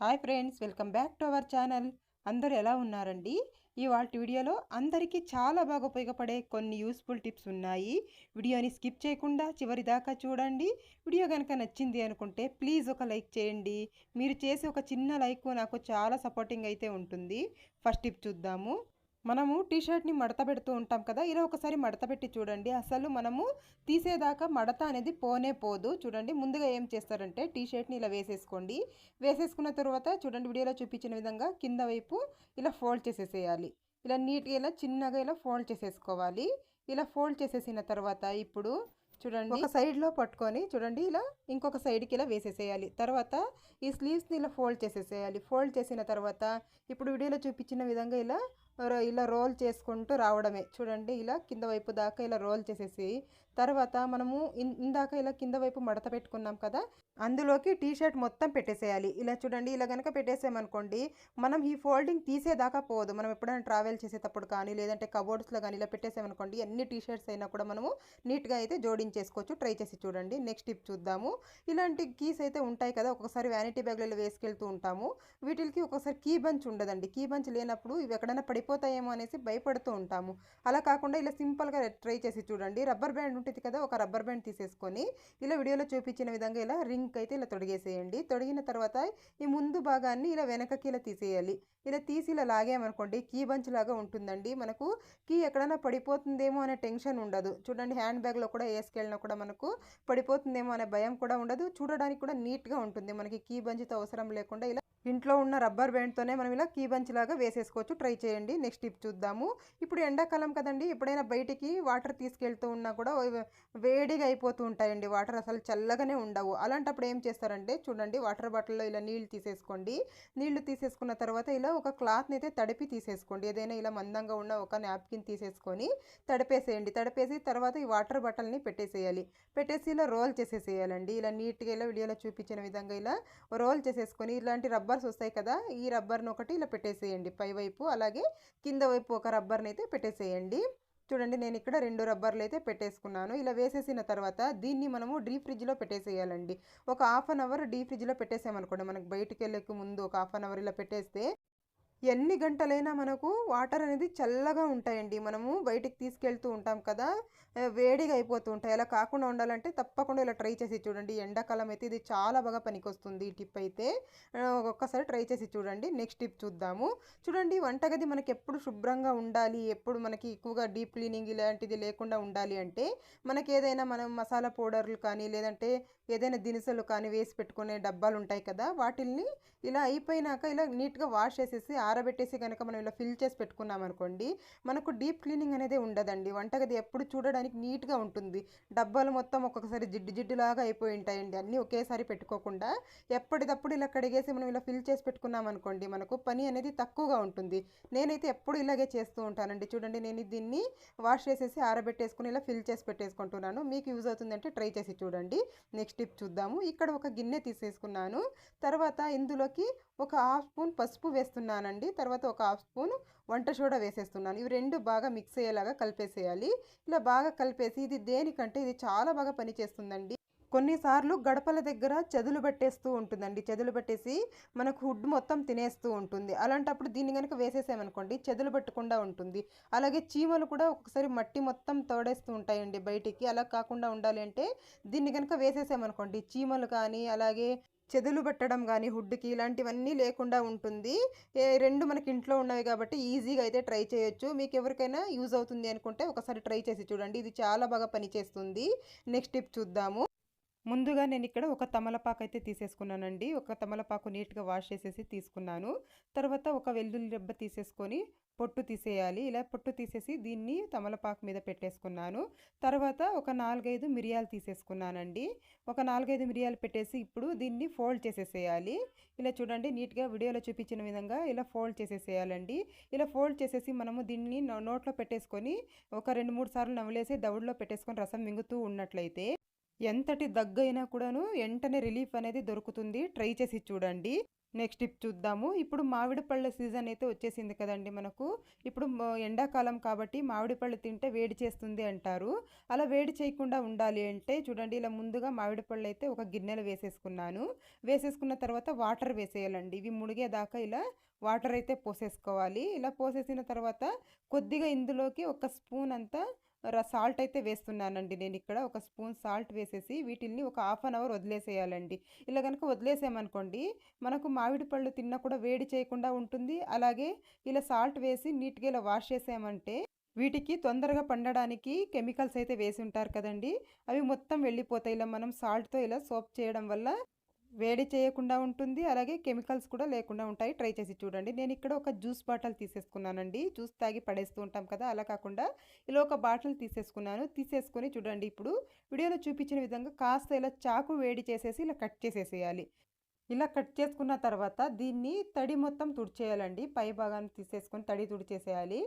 Hi friends welcome back to our channel. అందరూ ఎలా ఉన్నారండి? ఇవాళ వీడియోలో అందరికీ చాలా బాగా ఉపయోగపడే కొన్ని యూస్ఫుల్ టిప్స్ ఉన్నాయి. వీడియోని స్కిప్ చేయకుండా చివరి దాకా చూడండి. వీడియో కనుక నచ్చింది అనుకుంటే ప్లీజ్ ఒక లైక్ చేయండి. మీరు చేసే ఒక చిన్న లైక్ నాకు చాలా సపోర్టింగ్ అయితే ఉంటుంది. ఫస్ట్ టిప్ చూద్దాము. మనము టీ షర్ట్ని మడత పెడుతూ ఉంటాం కదా ఇలా ఒకసారి మడత పెట్టి చూడండి. అసలు మనము తీసేదాకా మడత అనేది పోనే పోదు. చూడండి ముందుగా ఏం చేస్తారంటే టీ షర్ట్ని ఇలా వేసేసుకోండి. వేసేసుకున్న తర్వాత చూడండి వీడియోలో చూపించిన విధంగా కింద వైపు ఇలా ఫోల్డ్ చేసేసేయాలి. ఇలా నీట్గా ఇలా చిన్నగా ఇలా ఫోల్డ్ చేసేసుకోవాలి. ఇలా ఫోల్డ్ చేసేసిన తర్వాత ఇప్పుడు చూడండి ఒక సైడ్లో పట్టుకొని చూడండి ఇలా ఇంకొక సైడ్కి ఇలా వేసేసేయాలి. తర్వాత ఈ స్లీవ్స్ని ఇలా ఫోల్డ్ చేసేసేయాలి. ఫోల్డ్ చేసిన తర్వాత ఇప్పుడు వీడియోలో చూపించిన విధంగా ఇలా ఇలా రోల్ చేసుకుంటూ రావడమే. చూడండి ఇలా కింద వైపు దాకా ఇలా రోల్ చేసేసి తర్వాత మనము ఇందాక ఇలా కింద వైపు మడత పెట్టుకున్నాం కదా అందులోకి టీ షర్ట్ మొత్తం పెట్టేసేయాలి. ఇలా చూడండి ఇలా కనుక పెట్టేసామనుకోండి మనం ఈ ఫోల్డింగ్ తీసేదాకా పోదు. మనం ఎప్పుడైనా ట్రావెల్ చేసేటప్పుడు కానీ లేదంటే కబోర్డ్స్లో కానీ ఇలా పెట్టేసామనుకోండి ఎన్ని టీ షర్ట్స్ అయినా కూడా మనము నీట్గా అయితే జోడించేసుకోవచ్చు. ట్రై చేసి చూడండి. నెక్స్ట్ టిప్ చూద్దాము. ఇలాంటి కీస్ అయితే ఉంటాయి కదా ఒకసారి వ్యానిటీ బ్యాగ్లలో వేసుకెళ్తూ ఉంటాము. వీటికి ఒకసారి కీ బంచ్ ఉండదండి. కీ బంచ్ లేనప్పుడు ఇవి ఎక్కడైనా పడిపోతాయేమో అనేసి భయపడుతూ ఉంటాము. అలా కాకుండా ఇలా సింపుల్గా ట్రై చేసి చూడండి. రబ్బర్ బ్యాండ్ ఉంటుంది కదా ఒక రబ్బర్ బ్యాండ్ తీసేసుకొని ఇలా వీడియోలో చూపించిన విధంగా ఇలా రింగ్ అయితే ఇలా తొడిగేసేయండి. తొడిగిన తర్వాత ఈ ముందు భాగాన్ని ఇలా వెనకకి ఇలా తీసేయాలి. ఇలా తీసి ఇలా లాగామనుకోండి కీ బంచ్ లాగా ఉంటుందండి. మనకు కీ ఎక్కడైనా పడిపోతుందేమో అనే టెన్షన్ ఉండదు. చూడండి హ్యాండ్ బ్యాగ్లో కూడా వేసుకెళ్ళినా కూడా మనకు పడిపోతుందేమో అనే భయం కూడా ఉండదు. చూడడానికి కూడా నీట్గా ఉంటుంది. మనకి కీ బంచ్తో అవసరం లేకుండా ఇలా ఇంట్లో ఉన్న రబ్బర్ బ్యాండ్తోనే మనం ఇలా కీబంచ్ లాగా వేసేసుకోవచ్చు. ట్రై చేయండి. నెక్స్ట్ టిప్ చూద్దాము. ఇప్పుడు ఎండాకాలం కదండి ఎప్పుడైనా బయటికి వాటర్ తీసుకెళ్తూ ఉన్నా కూడా వేడిగా అయిపోతూ ఉంటాయండి. వాటర్ అసలు చల్లగానే ఉండవు. అలాంటప్పుడు ఏం చేస్తారంటే చూడండి వాటర్ బాటిల్లో ఇలా నీళ్ళు తీసేసుకోండి. నీళ్ళు తీసేసుకున్న తర్వాత ఇలా ఒక క్లాత్ని అయితే తడిపి తీసేసుకోండి. ఏదైనా ఇలా మందంగా ఉన్న ఒక నాప్కిన్ తీసేసుకొని తడిపేసేయండి. తడిపేసి తర్వాత ఈ వాటర్ బాటిల్ని పెట్టేసేయాలి. పెట్టేసి ఇలా రోల్ చేసేసేయాలండి. ఇలా నీట్గా ఇలా వీడియోలో చూపించిన విధంగా ఇలా రోల్ చేసేసుకొని ఇలాంటి రబ్బర్స్ వస్తాయి కదా ఈ రబ్బర్ని ఒకటి ఇలా పెట్టేసేయండి. పై వైపు అలాగే కింద వైపు ఒక రబ్బర్ని అయితే పెట్టేసేయండి. చూడండి నేను ఇక్కడ రెండు రబ్బర్లు అయితే పెట్టేసుకున్నాను. ఇలా వేసేసిన తర్వాత దీన్ని మనము డీప్ ఫ్రిడ్జ్లో పెట్టేసేయాలండి. ఒక హాఫ్ అన్ అవర్ డీప్ ఫ్రిడ్జ్లో పెట్టేసామనుకోండి మనకు బయటికి వెళ్ళక ముందు ఒక హాఫ్ అన్ అవర్ ఇలా పెట్టేస్తే ఎన్ని గంటలైనా మనకు వాటర్ అనేది చల్లగా ఉంటాయండి. మనము బయటికి తీసుకెళ్తూ ఉంటాం కదా వేడిగా అయిపోతూ ఉంటాయి. అలా కాకుండా ఉండాలంటే తప్పకుండా ఇలా ట్రై చేసి చూడండి. ఎండాకాలం అయితే ఇది చాలా బాగా పనికొస్తుంది ఈ టిప్ అయితే. ఒక్కసారి ట్రై చేసి చూడండి. నెక్స్ట్ టిప్ చూద్దాము. చూడండి వంటగది మనకి ఎప్పుడు శుభ్రంగా ఉండాలి ఎప్పుడు మనకి ఎక్కువగా డీప్ క్లీనింగ్ ఇలాంటిది లేకుండా ఉండాలి అంటే మనకి ఏదైనా మనం మసాలా పౌడర్లు కానీ లేదంటే ఏదైనా దినుసులు కానీ వేసి పెట్టుకునే డబ్బాలు ఉంటాయి కదా వాటిల్ని ఇలా అయిపోయినాక ఇలా నీట్గా వాష్ చేసేసి ఆరబెట్టేసి కనుక మనం ఇలా ఫిల్ చేసి పెట్టుకున్నాం అనుకోండి మనకు డీప్ క్లీనింగ్ అనేది ఉండదండి. వంటగది ఎప్పుడు చూడడానికి నీట్గా ఉంటుంది. డబ్బాలు మొత్తం ఒక్కొక్కసారి జిడ్డు జిడ్డులాగా అయిపోయి ఉంటాయండి. అన్నీ ఒకేసారి పెట్టుకోకుండా ఎప్పటికప్పుడు ఇలా కడిగేసి మనం ఇలా ఫిల్ చేసి పెట్టుకున్నాం అనుకోండి మనకు పని అనేది తక్కువగా ఉంటుంది. నేనైతే ఎప్పుడు ఇలాగే చేస్తూ ఉంటానండి. చూడండి నేను దీన్ని వాష్ చేసేసి ఆరబెట్టేసుకుని ఇలా ఫిల్ చేసి పెట్టేసుకుంటున్నాను. మీకు యూజ్ అవుతుందంటే ట్రై చేసి చూడండి. నెక్స్ట్ టిప్ చూద్దాము. ఇక్కడ ఒక గిన్నె తీసేసుకున్నాను. తర్వాత ఇందులోకి ఒక హాఫ్ స్పూన్ పసుపు వేస్తున్నానండి. తర్వాత ఒక హాఫ్ స్పూన్ వంట సోడా వేసేస్తున్నాను. ఇవి రెండు బాగా మిక్స్ అయ్యేలాగా కలిపేసేయాలి. ఇలా బాగా కలిపేసి ఇది దేనికంటే ఇది చాలా బాగా పనిచేస్తుందండి. కొన్నిసార్లు గడపల దగ్గర చెదులు పెట్టేస్తూ ఉంటుందండి. చెదులు పెట్టేసి మనకు హుడ్ మొత్తం తినేస్తూ ఉంటుంది. అలాంటప్పుడు దీన్ని కనుక వేసేసామనుకోండి చెదులు పెట్టకుండా ఉంటుంది. అలాగే చీమలు కూడా ఒకసారి మట్టి మొత్తం తోడేస్తూ ఉంటాయండి బయటికి. అలా కాకుండా ఉండాలి అంటే దీన్ని కనుక వేసేసామనుకోండి చీమలు కానీ అలాగే చెదులు పెట్టడం కానీ హుడ్కి ఇలాంటివన్నీ లేకుండా ఉంటుంది. ఏ రెండు మనకి ఇంట్లో ఉన్నవి కాబట్టి ఈజీగా అయితే ట్రై చేయొచ్చు. మీకు ఎవరికైనా యూజ్ అవుతుంది అనుకుంటే ఒకసారి ట్రై చేసి చూడండి. ఇది చాలా బాగా పనిచేస్తుంది. నెక్స్ట్ టిప్ చూద్దాము. ముందుగా నేను ఇక్కడ ఒక తమలపాకు అయితే తీసేసుకున్నానండి. ఒక తమలపాకు నీట్గా వాష్ చేసేసి తీసుకున్నాను. తర్వాత ఒక వెల్లుల్లి రెబ్బ తీసేసుకొని పొట్టు తీసేయాలి. ఇలా పొట్టు తీసేసి దీన్ని తమలపాకు మీద పెట్టేసుకున్నాను. తర్వాత ఒక నాలుగైదు మిరియాలు తీసేసుకున్నానండి. ఒక నాలుగైదు మిరియాలు పెట్టేసి ఇప్పుడు దీన్ని ఫోల్డ్ చేసేసేయాలి. ఇలా చూడండి నీట్గా వీడియోలో చూపించిన విధంగా ఇలా ఫోల్డ్ చేసేసేయాలండి. ఇలా ఫోల్డ్ చేసేసి మనము దీన్ని నోట్లో పెట్టేసుకొని ఒక రెండు మూడు సార్లు నవ్వులేసి దవుడులో పెట్టేసుకొని రసం మింగుతూ ఉన్నట్లయితే ఎంతటి దగ్గైనా కూడాను వెంటనే రిలీఫ్ అనేది దొరుకుతుంది. ట్రై చేసి చూడండి. నెక్స్ట్ టిప్ చూద్దాము. ఇప్పుడు మామిడి పళ్ళ సీజన్ అయితే వచ్చేసింది కదండి మనకు. ఇప్పుడు ఎండాకాలం కాబట్టి మామిడి పళ్ళు తింటే వేడి చేస్తుంది అంటారు. అలా వేడి చేయకుండా ఉండాలి అంటే చూడండి ఇలా ముందుగా మామిడి పళ్ళు అయితే ఒక గిన్నెలో వేసేసుకున్నాను. వేసేసుకున్న తర్వాత వాటర్ వేసేయాలండి. ఇవి మునిగేదాకా ఇలా వాటర్ అయితే పోసేసుకోవాలి. ఇలా పోసేసిన తర్వాత కొద్దిగా ఇందులోకి ఒక స్పూన్ అంతా సాల్ట్ అయితే వేస్తున్నానండి నేను ఇక్కడ. ఒక స్పూన్ సాల్ట్ వేసేసి వీటిల్ని ఒక హాఫ్ అన్ అవర్ వదిలేసేయాలండి. ఇలా కనుక వదిలేసామనుకోండి మనకు మామిడి పళ్ళు తిన్నా కూడా వేడి చేయకుండా ఉంటుంది. అలాగే ఇలా సాల్ట్ వేసి నీట్గా ఇలా వాష్ చేసామంటే వీటికి తొందరగా పండడానికి కెమికల్స్ అయితే వేసి ఉంటారు కదండి. అవి మొత్తం వెళ్ళిపోతాయి. ఇలా మనం సాల్ట్తో ఇలా సోప్ చేయడం వల్ల వేడి చేయకుండా ఉంటుంది అలాగే కెమికల్స్ కూడా లేకుండా ఉంటాయి. ట్రై చేసి చూడండి. నేను ఇక్కడ ఒక జ్యూస్ బాటిల్ తీసేసుకున్నానండి. జ్యూస్ తాగి పడేస్తూ ఉంటాం కదా అలా కాకుండా ఇలా ఒక బాటిల్ తీసేసుకున్నాను. తీసేసుకొని చూడండి ఇప్పుడు. వీడియోలో చూపించిన విధంగా కాస్త ఇలా చాకు వేడి చేసేసి ఇలా కట్ చేసేసేయాలి. ఇలా కట్ చేసుకున్న తర్వాత దీన్ని తడి మొత్తం తుడిచేయాలండి. పై భాగాన్ని తీసేసుకొని తడి తుడిచేసేయాలి.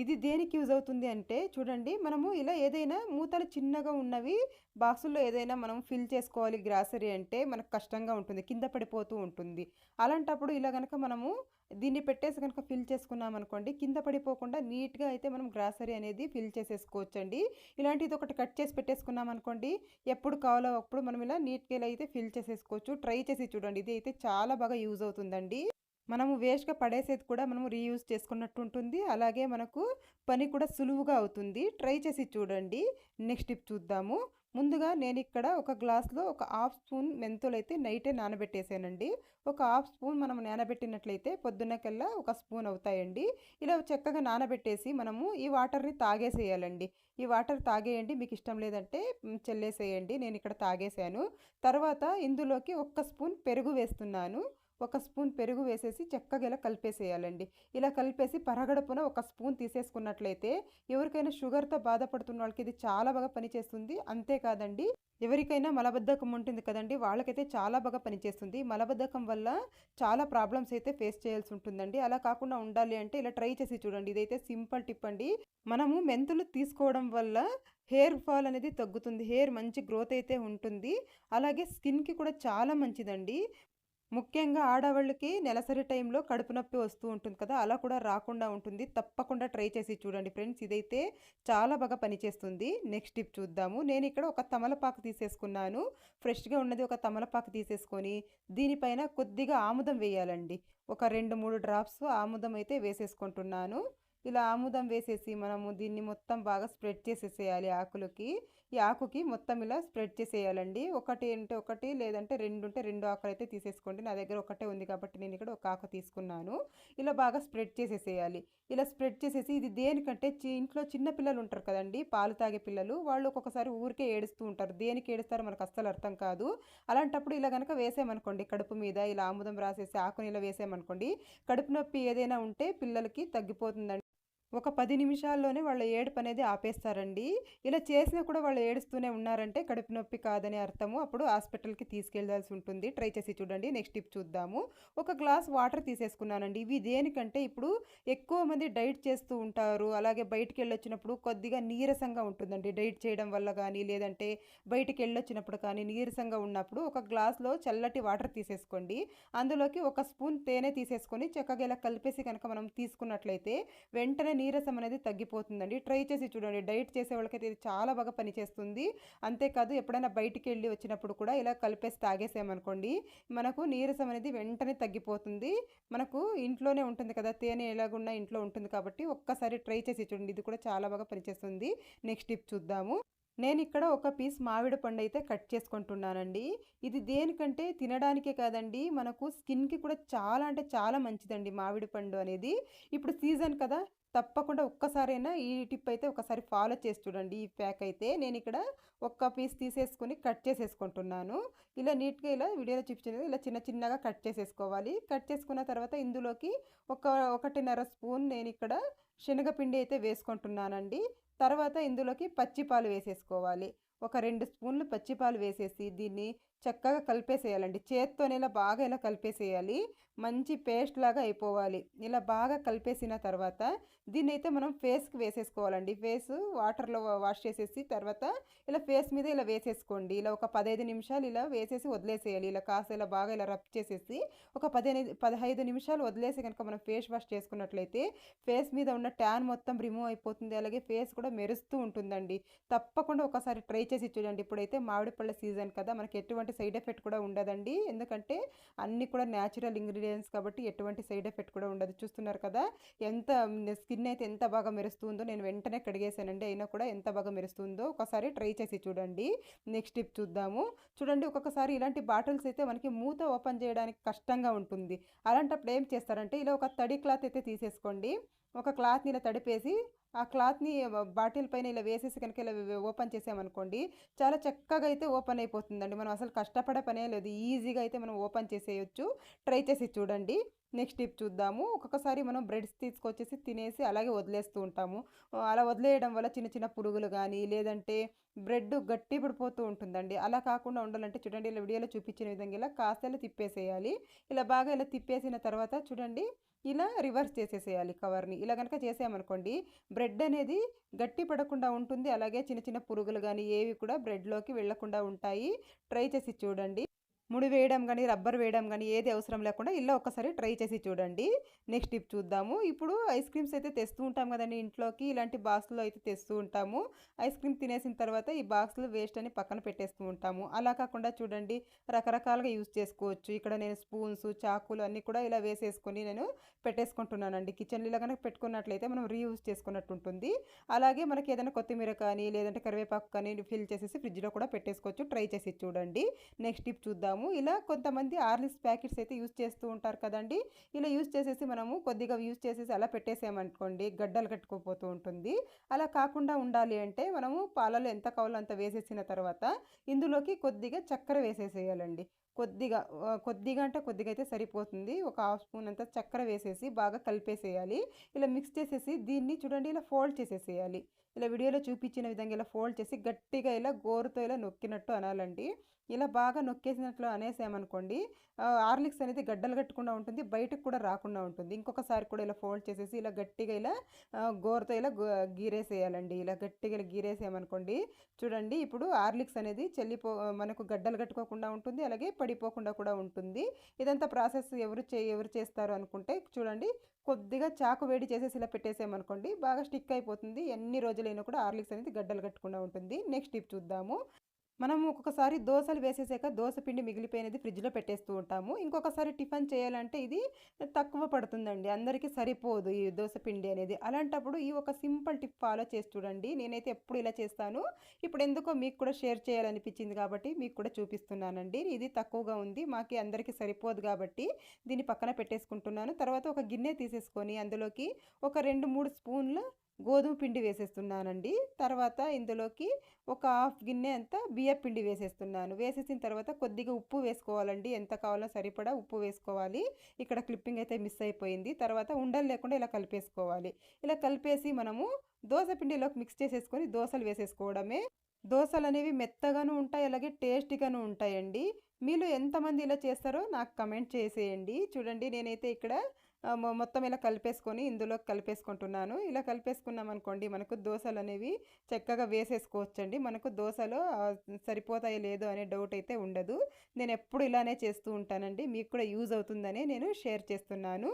ఇది దేనికి యూజ్ అవుతుంది అంటే చూడండి మనము ఇలా ఏదైనా మూతలు చిన్నగా ఉన్నవి బాక్సుల్లో ఏదైనా మనం ఫిల్ చేసుకోవాలి గ్రాసరీ అంటే మనకు కష్టంగా ఉంటుంది కింద పడిపోతూ ఉంటుంది. అలాంటప్పుడు ఇలా కనుక మనము దీన్ని పెట్టేసి కనుక ఫిల్ చేసుకున్నాం అనుకోండి కింద పడిపోకుండా నీట్గా అయితే మనం గ్రాసరీ అనేది ఫిల్ చేసేసుకోవచ్చండి. ఇలాంటిది ఒకటి కట్ చేసి పెట్టేసుకున్నాం అనుకోండి ఎప్పుడు కావాలో అప్పుడు మనం ఇలా నీట్గా ఇలా అయితే ఫిల్ చేసేసుకోవచ్చు. ట్రై చేసి చూడండి ఇది అయితే చాలా బాగా యూజ్ అవుతుందండి. మనము వేస్ట్గా పడేసేది కూడా మనము రీయూజ్ చేసుకున్నట్టు ఉంటుంది. అలాగే మనకు పని కూడా సులువుగా అవుతుంది. ట్రై చేసి చూడండి. నెక్స్ట్ టిప్ చూద్దాము. ముందుగా నేను ఇక్కడ ఒక గ్లాస్లో ఒక హాఫ్ స్పూన్ మెంతులు అయితే నైటే నానబెట్టేసానండి. ఒక హాఫ్ స్పూన్ మనం నానబెట్టినట్లయితే పొద్దున్నకల్లా ఒక స్పూన్ అవుతాయండి. ఇలా చక్కగా నానబెట్టేసి మనము ఈ వాటర్ని తాగేసేయాలండి. ఈ వాటర్ తాగేయండి. మీకు ఇష్టం లేదంటే చెల్లేసేయండి. నేను ఇక్కడ తాగేసాను తర్వాత ఇందులోకి ఒక్క స్పూన్ పెరుగు వేస్తున్నాను. ఒక స్పూన్ పెరుగు వేసేసి చక్కగా ఇలా కలిపేసేయాలండి. ఇలా కలిపేసి పరగడుపున ఒక స్పూన్ తీసేసుకున్నట్లయితే ఎవరికైనా షుగర్తో బాధపడుతున్న వాళ్ళకి ఇది చాలా బాగా పనిచేస్తుంది. అంతేకాదండి ఎవరికైనా మలబద్ధకం ఉంటుంది కదండి వాళ్ళకైతే చాలా బాగా పనిచేస్తుంది. మలబద్ధకం వల్ల చాలా ప్రాబ్లమ్స్ అయితే ఫేస్ చేయాల్సి ఉంటుందండి. అలా కాకుండా ఉండాలి అంటే ఇలా ట్రై చేసి చూడండి. ఇదైతే సింపుల్ టిప్ అండి. మనము మెంతులు తీసుకోవడం వల్ల హెయిర్ ఫాల్ అనేది తగ్గుతుంది. హెయిర్ మంచి గ్రోత్ అయితే ఉంటుంది. అలాగే స్కిన్కి కూడా చాలా మంచిదండి. ముఖ్యంగా ఆడవాళ్ళకి నెలసరి టైంలో కడుపు నొప్పి వస్తూ ఉంటుంది కదా అలా కూడా రాకుండా ఉంటుంది. తప్పకుండా ట్రై చేసి చూడండి ఫ్రెండ్స్. ఇదైతే చాలా బాగా పనిచేస్తుంది. నెక్స్ట్ టిప్ చూద్దాము. నేను ఇక్కడ ఒక తమలపాకు తీసేసుకున్నాను. ఫ్రెష్గా ఉన్నది ఒక తమలపాకు తీసేసుకొని దీనిపైన కొద్దిగా ఆముదం వేయాలండి. ఒక రెండు మూడు డ్రాప్స్ ఆముదం అయితే వేసేసుకుంటున్నాను. ఇలా ఆముదం వేసేసి మనము దీన్ని మొత్తం బాగా స్ప్రెడ్ చేసేసేయాలి ఆకులకి. ఈ ఆకుకి మొత్తం ఇలా స్ప్రెడ్ చేసేయాలండి. ఒకటి అంటే ఒకటి లేదంటే రెండు ఉంటే రెండు ఆకులు అయితే తీసేసుకోండి. నా దగ్గర ఒకటే ఉంది కాబట్టి నేను ఇక్కడ ఒక ఆకు తీసుకున్నాను. ఇలా బాగా స్ప్రెడ్ చేసేసేయాలి. ఇలా స్ప్రెడ్ చేసేసి ఇది దేనికంటే చి- ఇంట్లో చిన్న పిల్లలు ఉంటారు కదండి పాలు తాగే పిల్లలు వాళ్ళు ఒక్కొక్కసారి ఊరికే ఏడుస్తూ ఉంటారు. దేనికి ఏడుస్తారో మనకు అస్సలు అర్థం కాదు. అలాంటప్పుడు ఇలా కనుక వేసామనుకోండి కడుపు మీద ఇలా ఆముదం రాసేసి ఆకుని ఇలా వేసామనుకోండి కడుపు నొప్పి ఏదైనా ఉంటే పిల్లలకి తగ్గిపోతుందండి. ఒక పది నిమిషాల్లోనే వాళ్ళ ఏడుపు అనేది ఆపేస్తారండి. ఇలా చేసినా కూడా వాళ్ళు ఏడుస్తూనే ఉన్నారంటే కడుపు నొప్పి కాదని అర్థము. అప్పుడు హాస్పిటల్కి తీసుకెళ్ళాల్సి ఉంటుంది. ట్రై చేసి చూడండి. నెక్స్ట్ టిప్ చూద్దాము. ఒక గ్లాస్ వాటర్ తీసేసుకున్నానండి. ఇవి దేనికంటే ఇప్పుడు ఎక్కువ మంది డైట్ చేస్తూ ఉంటారు. అలాగే బయటికి వెళ్ళొచ్చినప్పుడు కొద్దిగా నీరసంగా ఉంటుందండి. డైట్ చేయడం వల్ల కానీ లేదంటే బయటికి వెళ్ళొచ్చినప్పుడు కానీ నీరసంగా ఉన్నప్పుడు ఒక గ్లాస్లో చల్లటి వాటర్ తీసేసుకోండి. అందులోకి ఒక స్పూన్ తేనె తీసేసుకొని చక్కగా ఇలా కలిపేసి కనుక మనం తీసుకున్నట్లయితే వెంటనే నీరసం అనేది తగ్గిపోతుందండి. ట్రై చేసి చూడండి. డైట్ చేసే వాళ్ళకైతే ఇది చాలా బాగా పనిచేస్తుంది అంతేకాదు ఎప్పుడైనా బయటికి వెళ్ళి వచ్చినప్పుడు కూడా ఇలా కలిపేసి తాగేసామనుకోండి మనకు నీరసం అనేది వెంటనే తగ్గిపోతుంది. మనకు ఇంట్లోనే ఉంటుంది కదా తేనె ఎలాగున్నా ఇంట్లో ఉంటుంది కాబట్టి ఒక్కసారి ట్రై చేసి చూడండి. ఇది కూడా చాలా బాగా పనిచేస్తుంది నెక్స్ట్ టిప్ చూద్దాము. నేను ఇక్కడ ఒక పీస్ మామిడి పండు అయితే కట్ చేసుకుంటున్నానండి. ఇది దేనికంటే తినడానికే కాదండి మనకు స్కిన్కి కూడా చాలా అంటే చాలా మంచిదండి మామిడి పండు అనేది. ఇప్పుడు సీజన్ కదా తప్పకుండా ఒక్కసారైనా ఈ టిప్ అయితే ఒకసారి ఫాలో చేసి చూడండి. ఈ ప్యాక్ అయితే నేను ఇక్కడ ఒక్క పీస్ తీసేసుకొని కట్ చేసేసుకుంటున్నాను. ఇలా నీట్గా ఇలా వీడియోలో చూపించినది ఇలా చిన్న చిన్నగా కట్ చేసేసుకోవాలి. కట్ చేసుకున్న తర్వాత ఇందులోకి ఒక ఒకటిన్నర స్పూన్ నేను ఇక్కడ శనగపిండి అయితే వేసుకుంటున్నానండి. తర్వాత ఇందులోకి పచ్చిపాలు వేసేసుకోవాలి. ఒక రెండు స్పూన్లు పచ్చిపాలు వేసేసి దీన్ని చక్కగా కలిపేసేయాలండి. చేత్తోనే ఇలా బాగా ఇలా కలిపేసేయాలి. మంచి పేస్ట్ లాగా అయిపోవాలి. ఇలా బాగా కలిపేసిన తర్వాత దీన్ని అయితే మనం ఫేస్కి వేసేసుకోవాలండి. ఫేస్ వాటర్లో వాష్ చేసేసి తర్వాత ఇలా ఫేస్ మీద ఇలా వేసేసుకోండి. ఇలా ఒక పదహైదు నిమిషాలు ఇలా వేసేసి వదిలేసేయాలి. ఇలా కాస్త ఇలా బాగా ఇలా రబ్ చేసేసి ఒక పదిహేను పదహైదు నిమిషాలు వదిలేసి కనుక మనం ఫేస్ వాష్ చేసుకున్నట్లయితే ఫేస్ మీద ఉన్న ట్యాన్ మొత్తం రిమూవ్ అయిపోతుంది. అలాగే ఫేస్ కూడా మెరుస్తూ ఉంటుందండి. తప్పకుండా ఒకసారి ట్రై చేసి చూడండి. ఇప్పుడైతే మామిడి పళ్ళ సీజన్ కదా మనకి ఎటువంటి సైడ్ ఎఫెక్ట్ కూడా ఉండదండి. ఎందుకంటే అన్నీ కూడా న్యాచురల్ ఇంగ్రీడియంట్స్ కాబట్టి ఎటువంటి సైడ్ ఎఫెక్ట్ కూడా ఉండదు. చూస్తున్నారు కదా ఎంత స్కిన్ అయితే ఎంత బాగా మెరుస్తుందో నేను వెంటనే కడిగేసానండి అయినా కూడా ఎంత బాగా మెరుస్తుందో ఒకసారి ట్రై చేసి చూడండి. నెక్స్ట్ టిప్ చూద్దాము. చూడండి ఒక్కొక్కసారి ఇలాంటి బాటిల్స్ అయితే మనకి మూత ఓపెన్ చేయడానికి కష్టంగా ఉంటుంది. అలాంటప్పుడు ఏం చేస్తారంటే ఇలా ఒక తడి క్లాత్ అయితే తీసేసుకోండి. ఒక క్లాత్ని ఇలా తడిపేసి ఆ క్లాత్ని బాటిల్ పైన ఇలా వేసేసి కనుక ఇలా ఓపెన్ చేసామనుకోండి చాలా చక్కగా అయితే ఓపెన్ అయిపోతుందండి. మనం అసలు కష్టపడే పనే లేదు. ఈజీగా అయితే మనం ఓపెన్ చేసేయచ్చు. ట్రై చేసి చూడండి. నెక్స్ట్ టిప్ చూద్దాము. ఒక్కొక్కసారి మనం బ్రెడ్స్ తీసుకొచ్చేసి తినేసి అలాగే వదిలేస్తూ ఉంటాము. అలా వదిలేయడం వల్ల చిన్న చిన్న పురుగులు కానీ లేదంటే బ్రెడ్ గట్టి పడిపోతూ ఉంటుందండి. అలా కాకుండా ఉండాలంటే చూడండి ఇలా వీడియోలో చూపించిన విధంగా ఇలా కాస్త తిప్పేసేయాలి. ఇలా బాగా ఇలా తిప్పేసిన తర్వాత చూడండి ఇలా రివర్స్ చేసేసేయాలి కవర్ని. ఇలా కనుక చేసామనుకోండి బ్రెడ్ అనేది గట్టి పడకుండా ఉంటుంది. అలాగే చిన్న చిన్న పురుగులు కానీ ఏవి కూడా బ్రెడ్లోకి వెళ్ళకుండా ఉంటాయి. ట్రై చేసి చూడండి. ముడి వేయడం కానీ రబ్బర్ వేయడం కానీ ఏది అవసరం లేకుండా ఇలా ఒక్కసారి ట్రై చేసి చూడండి. నెక్స్ట్ టిప్ చూద్దాము. ఇప్పుడు ఐస్ క్రీమ్స్ అయితే తెస్తూ ఉంటాం కదండి ఇంట్లోకి. ఇలాంటి బాక్స్లో అయితే తెస్తూ ఉంటాము. ఐస్ క్రీమ్ తినేసిన తర్వాత ఈ బాక్స్లో వేస్ట్ అని పక్కన పెట్టేస్తూ ఉంటాము. అలా కాకుండా చూడండి రకరకాలుగా యూజ్ చేసుకోవచ్చు. ఇక్కడ నేను స్పూన్స్ చాకులు అన్నీ కూడా ఇలా వేసేసుకొని నేను పెట్టేసుకుంటున్నానండి. కిచెన్లో ఇలా కనుక పెట్టుకున్నట్లయితే మనం రీయూజ్ చేసుకున్నట్టు ఉంటుంది. అలాగే మనకి ఏదైనా కొత్తిమీర కానీ లేదంటే కరివేపాకు కానీ ఫిల్ చేసేసి ఫ్రిడ్జ్లో కూడా పెట్టేసుకోవచ్చు. ట్రై చేసి చూడండి. నెక్స్ట్ టిప్ చూద్దాము. ఇలా కొంతమంది ఆర్లిస్ ప్యాకెట్స్ అయితే యూజ్ చేస్తూ ఉంటారు కదండి. ఇలా యూజ్ చేసేసి మనము కొద్దిగా యూజ్ చేసేసి అలా పెట్టేసామనుకోండి గడ్డలు కట్టుకోపోతూ ఉంటుంది. అలా కాకుండా ఉండాలి అంటే మనము పాలలో ఎంత కావాలో అంత వేసేసిన తర్వాత ఇందులోకి కొద్దిగా చక్కెర వేసేసేయాలండి. కొద్దిగా కొద్దిగా అంటే కొద్దిగా అయితే సరిపోతుంది. ఒక హాఫ్ స్పూన్ అంతా చక్కెర వేసేసి బాగా కలిపేసేయాలి. ఇలా మిక్స్ చేసేసి దీన్ని చూడండి ఇలా ఫోల్డ్ చేసేసేయాలి. ఇలా వీడియోలో చూపించిన విధంగా ఇలా ఫోల్డ్ చేసి గట్టిగా ఇలా గోరుతో ఇలా నొక్కినట్టు అనాలండి. ఇలా బాగా నొక్కేసినట్లు అనేసామనుకోండి ఆర్లిక్స్ అనేది గడ్డలు కట్టకుండా ఉంటుంది బయటకు కూడా రాకుండా ఉంటుంది. ఇంకొకసారి కూడా ఇలా ఫోల్డ్ చేసేసి ఇలా గట్టిగా ఇలా గోరుతో ఇలా గీరేసేయాలండి. ఇలా గట్టిగా ఇలా గీరేసేయమనుకోండి చూడండి ఇప్పుడు ఆర్లిక్స్ అనేది చెల్లిపో మనకు గడ్డలు కట్టుకోకుండా ఉంటుంది అలాగే పడిపోకుండా కూడా ఉంటుంది. ఇదంతా ప్రాసెస్ ఎవరు చే ఎవరు చేస్తారు అనుకుంటే చూడండి కొద్దిగా చాకు వేడి చేసేసి ఇలా పెట్టేసామనుకోండి బాగా స్టిక్ అయిపోతుంది. ఎన్ని రోజులైనా కూడా ఆర్లిక్స్ అనేది గడ్డలు కట్టకుండా ఉంటుంది. నెక్స్ట్ టిప్ చూద్దాము. మనం ఒక్కొక్కసారి దోశలు వేసేసాక దోశ పిండి మిగిలిపోయినది ఫ్రిడ్జ్లో పెట్టేస్తూ ఉంటాము. ఇంకొకసారి టిఫిన్ చేయాలంటే ఇది తక్కువ పడుతుందండి. అందరికీ సరిపోదు ఈ దోశ పిండి అనేది. అలాంటప్పుడు ఈ ఒక సింపుల్ టిప్ ఫాలో చేసి చూడండి. నేనైతే ఎప్పుడు ఇలా చేస్తాను. ఇప్పుడు ఎందుకో మీకు కూడా షేర్ చేయాలనిపించింది కాబట్టి మీకు కూడా చూపిస్తున్నానండి. ఇది తక్కువగా ఉంది. మాకి అందరికీ సరిపోదు కాబట్టి దీన్ని పక్కన పెట్టేసుకుంటున్నాను. తర్వాత ఒక గిన్నె తీసేసుకొని అందులోకి ఒక రెండు మూడు స్పూన్లు గోధుమ పిండి వేసేస్తున్నానండి. తర్వాత ఇందులోకి ఒక హాఫ్ గిన్నె అంత బియ్య పిండి వేసేస్తున్నాను. వేసేసిన తర్వాత కొద్దిగా ఉప్పు వేసుకోవాలండి. ఎంత కావాలో సరిపడా ఉప్పు వేసుకోవాలి. ఇక్కడ క్లిప్పింగ్ అయితే మిస్ అయిపోయింది. తర్వాత ఉండలు లేకుండా ఇలా కలిపేసుకోవాలి. ఇలా కలిపేసి మనము దోశ పిండిలోకి మిక్స్ చేసేసుకొని దోశలు వేసేసుకోవడమే. దోశలు అనేవి మెత్తగాను ఉంటాయి అలాగే టేస్టీగాను ఉంటాయండి. మీరు ఎంతమంది ఇలా చేస్తారో నాకు కమెంట్ చేసేయండి. చూడండి నేనైతే ఇక్కడ మొత్తం ఇలా కలిపేసుకొని ఇందులో కలిపేసుకుంటున్నాను. ఇలా కలిపేసుకున్నాం అనుకోండి మనకు దోశలు అనేవి చక్కగా వేసేసుకోవచ్చండి. మనకు దోశలో సరిపోతాయి లేదో అనే డౌట్ అయితే ఉండదు. నేను ఎప్పుడు ఇలానే చేస్తూ ఉంటానండి. మీకు కూడా యూజ్ అవుతుందనే నేను షేర్ చేస్తున్నాను.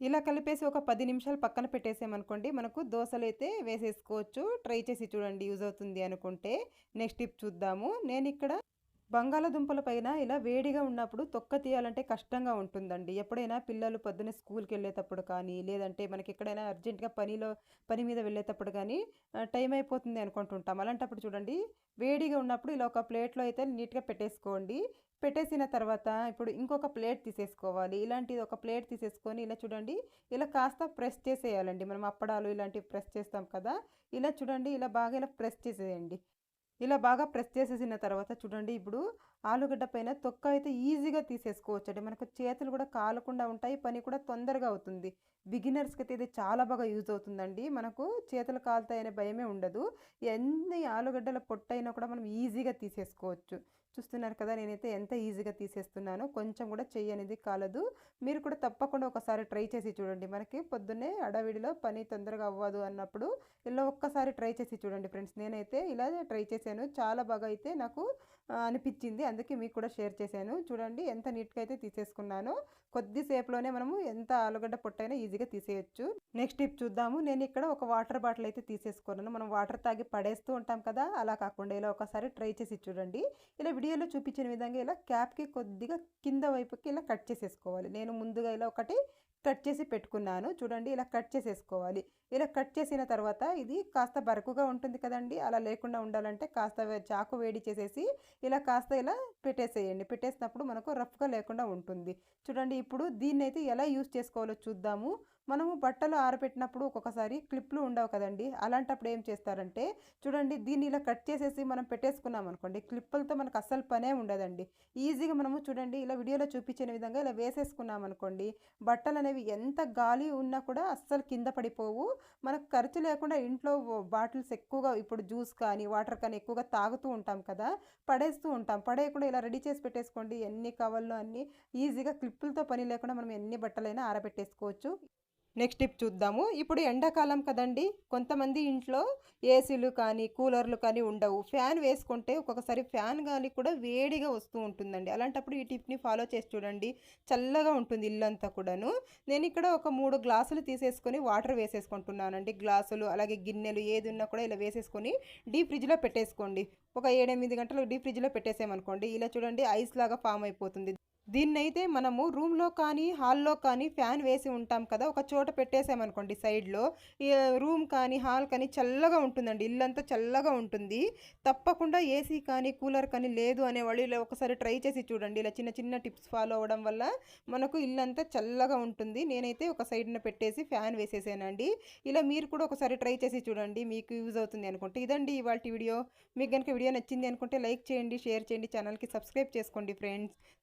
ఇలా కలిపేసి ఒక పది నిమిషాలు పక్కన పెట్టేసామనుకోండి మనకు దోశలు అయితే వేసేసుకోవచ్చు. ట్రై చేసి చూడండి యూజ్ అవుతుంది అనుకుంటే. నెక్స్ట్ టిప్ చూద్దాము. నేను ఇక్కడ బంగాళదుంపల పైన ఇలా వేడిగా ఉన్నప్పుడు తొక్క తీయాలంటే కష్టంగా ఉంటుందండి. ఎప్పుడైనా పిల్లలు పొద్దున్న స్కూల్కి వెళ్ళేటప్పుడు కానీ లేదంటే మనకి ఎక్కడైనా అర్జెంటుగా పనిలో పని మీద వెళ్ళేటప్పుడు కానీ టైం అయిపోతుంది అనుకుంటుంటాం. అలాంటప్పుడు చూడండి వేడిగా ఉన్నప్పుడు ఇలా ఒక ప్లేట్లో అయితే నీట్గా పెట్టేసుకోండి. పెట్టేసిన తర్వాత ఇప్పుడు ఇంకొక ప్లేట్ తీసేసుకోవాలి. ఇలాంటిది ఒక ప్లేట్ తీసేసుకొని ఇలా చూడండి ఇలా కాస్త ప్రెస్ చేసేయాలండి. మనం అప్పడాలు ఇలాంటివి ప్రెస్ చేస్తాం కదా ఇలా చూడండి ఇలా బాగా ఇలా ప్రెస్ చేసేయండి. ఇలా బాగా ప్రెస్ చేసేసిన తర్వాత చూడండి ఇప్పుడు ఆలుగడ్డ పైన తొక్క అయితే ఈజీగా తీసేసుకోవచ్చు అండి మనకు చేతులు కూడా కాలకుండా ఉంటాయి పని కూడా తొందరగా అవుతుంది. బిగినర్స్కి అయితే ఇది చాలా బాగా యూజ్ అవుతుందండి. మనకు చేతులు కాలుతాయనే భయమే ఉండదు. ఎన్ని ఆలుగడ్డల పొట్టైనా కూడా మనం ఈజీగా తీసేసుకోవచ్చు. చూస్తున్నారు కదా నేనైతే ఎంత ఈజీగా తీసేస్తున్నానో కొంచెం కూడా చెయ్యి అనేది కాలదు. మీరు కూడా తప్పకుండా ఒకసారి ట్రై చేసి చూడండి. మనకి పొద్దున్నే అడవిడిలో పని తొందరగా అవ్వదు అన్నప్పుడు ఇలా ఒక్కసారి ట్రై చేసి చూడండి ఫ్రెండ్స్. నేనైతే ఇలా ట్రై చేశాను. చాలా బాగా అయితే నాకు అనిపించింది. అందుకే మీకు కూడా షేర్ చేశాను. చూడండి ఎంత నీట్గా అయితే తీసేసుకున్నానో. కొద్దిసేపులోనే మనము ఎంత ఆలుగడ్డ పొట్టైనా ఈజీగా తీసేయచ్చు. నెక్స్ట్ టిప్ చూద్దాము. నేను ఇక్కడ ఒక వాటర్ బాటిల్ అయితే తీసేసుకున్నాను. మనం వాటర్ తాగి పడేస్తూ ఉంటాం కదా అలా కాకుండా ఇలా ఒకసారి ట్రై చేసి చూడండి. ఇలా వీడియోలో చూపించిన విధంగా ఇలా క్యాప్కి కొద్దిగా కింద వైపుకి ఇలా కట్ చేసేసుకోవాలి. నేను ముందుగా ఇలా ఒకటి కట్ చేసి పెట్టుకున్నాను. చూడండి ఇలా కట్ చేసేసుకోవాలి. ఇలా కట్ చేసిన తర్వాత ఇది కాస్త బరుకుగా ఉంటుంది కదండి. అలా లేకుండా ఉండాలంటే కాస్త చాకు వేడి చేసేసి ఇలా కాస్త ఇలా పెట్టేసేయండి. పెట్టేసినప్పుడు మనకు రఫ్గా లేకుండా ఉంటుంది. చూడండి ఇప్పుడు దీన్ని అయితే ఎలా యూస్ చేసుకోవాలో చూద్దాము. మనము బట్టలు ఆరబెట్టినప్పుడు ఒక్కొక్కసారి క్లిప్లు ఉండవు కదండి. అలాంటప్పుడు ఏం చేస్తారంటే చూడండి దీన్ని ఇలా కట్ చేసేసి మనం పెట్టేసుకున్నాం అనుకోండి క్లిప్పులతో మనకు అస్సలు పనే ఉండదండి. ఈజీగా మనము చూడండి ఇలా వీడియోలో చూపించిన విధంగా ఇలా వేసేసుకున్నాం అనుకోండి బట్టలు అనేవి ఎంత గాలి ఉన్నా కూడా అస్సలు కింద పడిపోవు. మనకు ఖర్చు లేకుండా ఇంట్లో బాటిల్స్ ఎక్కువగా ఇప్పుడు జ్యూస్ కానీ వాటర్ కానీ ఎక్కువగా తాగుతూ ఉంటాం కదా పడేస్తూ ఉంటాం. పడేయకుండా ఇలా రెడీ చేసి పెట్టేసుకోండి. ఎన్ని కవర్లు అన్ని ఈజీగా క్లిప్పులతో పని లేకుండా మనం ఎన్ని బట్టలైనా ఆరబెట్టేసుకోవచ్చు. నెక్స్ట్ టిప్ చూద్దాము. ఇప్పుడు ఎండాకాలం కదండి కొంతమంది ఇంట్లో ఏసీలు కానీ కూలర్లు కానీ ఉండవు. ఫ్యాన్ వేసుకుంటే ఒక్కొక్కసారి ఫ్యాన్ కానీ కూడా వేడిగా వస్తూ ఉంటుందండి. అలాంటప్పుడు ఈ టిప్ని ఫాలో చేసి చూడండి. చల్లగా ఉంటుంది ఇల్లంతా కూడాను. నేను ఇక్కడ ఒక మూడు గ్లాసులు తీసేసుకొని వాటర్ వేసేసుకుంటున్నానండి. గ్లాసులు అలాగే గిన్నెలు ఏది ఉన్నా కూడా ఇలా వేసేసుకొని డీప్ ఫ్రిడ్జ్లో పెట్టేసుకోండి. ఒక ఏడెనిమిది గంటలు డీప్ ఫ్రిడ్జ్లో పెట్టేసామనుకోండి ఇలా చూడండి ఐస్ లాగా ఫామ్ అయిపోతుంది. దీన్నైతే మనము రూమ్లో కానీ హాల్లో కానీ ఫ్యాన్ వేసి ఉంటాం కదా ఒక చోట పెట్టేసామనుకోండి సైడ్లో. రూమ్ కానీ హాల్ కానీ చల్లగా ఉంటుందండి ఇల్లంతా చల్లగా ఉంటుంది. తప్పకుండా ఏసీ కానీ కూలర్ కానీ లేదు అనేవాళ్ళు ఇలా ఒకసారి ట్రై చేసి చూడండి. ఇలా చిన్న చిన్న టిప్స్ ఫాలో అవ్వడం వల్ల మనకు ఇల్లంతా చల్లగా ఉంటుంది. నేనైతే ఒక సైడ్న పెట్టేసి ఫ్యాన్ వేసేసానండి. ఇలా మీరు కూడా ఒకసారి ట్రై చేసి చూడండి మీకు యూజ్ అవుతుంది అనుకుంటే. ఇదండి ఇవాళ వీడియో. మీకు కనుక వీడియో నచ్చింది అనుకుంటే లైక్ చేయండి షేర్ చేయండి ఛానల్కి సబ్స్క్రైబ్ చేసుకోండి friends.